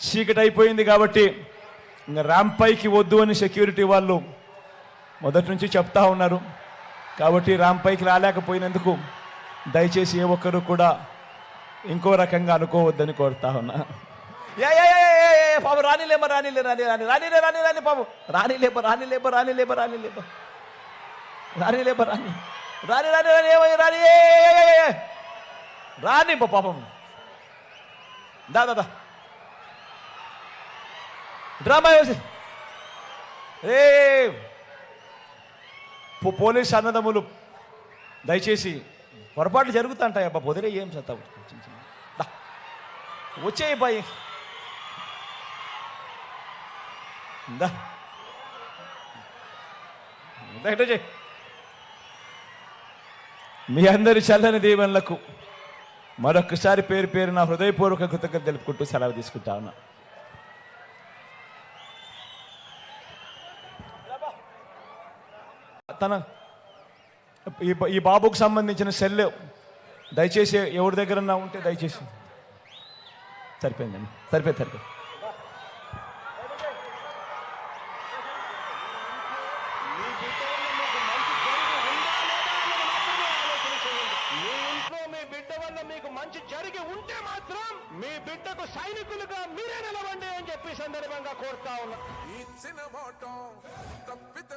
చీకటి అయిపోయింది కాబట్టి ఇంకా ర్యాంప్ పైకి వద్దు అని సెక్యూరిటీ వాళ్ళు మొదటి నుంచి చెప్తా ఉన్నారు కాబట్టి ర్యాంప్ పైకి రాలేకపోయినందుకు దయచేసి ఏ ఒక్కరు కూడా ఇంకో రకంగా అనుకోవద్దని కోరుతా ఉన్నా ఏ, పాపం రానిలేమ రానిలే రాని రాని రానిలే రాని రాని పాపం రానిలేప రానిలేప రానిలేప రానిలేప రానిలేప రాని రాని రాని రాని ఏమో రాని రాని పాపం దా దా దా డ్రామా రే ఏ పోలీస్ అన్నదమ్ములు దయచేసి పొరపాట్లు జరుగుతుంటాయి అబ్బా. పొదిరే ఏం చేస్తావు? వచ్చేయి బాయ్. దా. మీ అందరి చల్లని దీవెనలకు మరొకసారి పేరు పేరు నా హృదయపూర్వక కృతజ్ఞత తెలుపుకుంటూ సెలవు తీసుకుంటా ఉన్నా. తన ఈ ఈ బాబుకు సంబంధించిన సెల్ దయచేసి ఎవరి దగ్గర ఉంటే దయచేసి. సరిపోయిందండి. సరిపోయింది సరిపోయింది. మీ ఇంట్లో మీ బిడ్డ వల్ల మీకు మంచి జరిగి ఉంటే మాత్రం మీ బిడ్డకు సైనికులుగా మీరే నిలవండి అని చెప్పి సందర్భంగా కోరుతా ఉన్నా. ఇచ్చిన మాట తప్పితే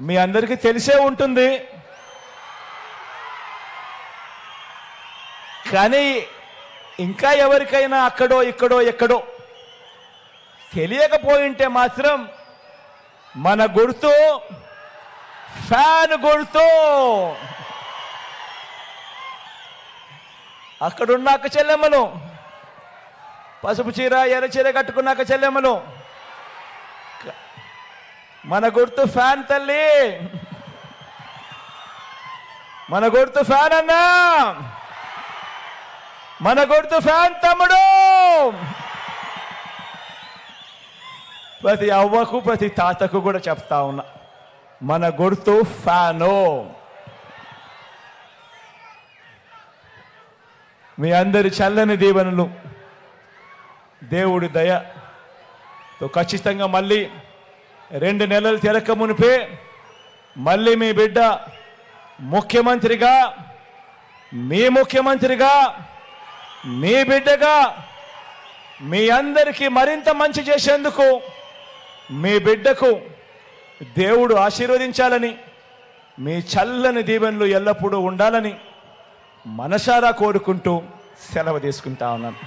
మీ అందరికీ తెలిసే ఉంటుంది. కానీ ఇంకా ఎవరికైనా అక్కడో ఇక్కడో ఎక్కడో తెలియకపోయింటే మాత్రం మన గుర్తు ఫ్యాన్ గుర్తు. అక్కడున్నాక చెల్లెమ్మను. పసుపు చీర ఎర్ర చీర కట్టుకున్నాక చెల్లెమ్మను. మన గుర్తు ఫ్యాన్ తల్లి. మన గుర్తు ఫ్యాన్ అన్నా. మన గుర్తు ఫ్యాన్ తమ్ముడు. ప్రతి అవ్వకు ప్రతి తాతకు కూడా చెప్తా ఉన్నా. మన గుర్తు ఫ్యాను. మీ అందరి చల్లని దీవెనలు దేవుడి దయతో ఖచ్చితంగా మళ్ళీ రెండు నెలలు తిరక మునిపే మళ్ళీ మీ బిడ్డ ముఖ్యమంత్రిగా మీ ముఖ్యమంత్రిగా మీ బిడ్డగా మీ అందరికీ మరింత మంచి చేసేందుకు మీ బిడ్డకు దేవుడు ఆశీర్వదించాలని మీ చల్లని దీవెనలు ఎల్లప్పుడూ ఉండాలని మనసారా కోరుకుంటూ సెలవు తీసుకుంటా ఉన్నాను.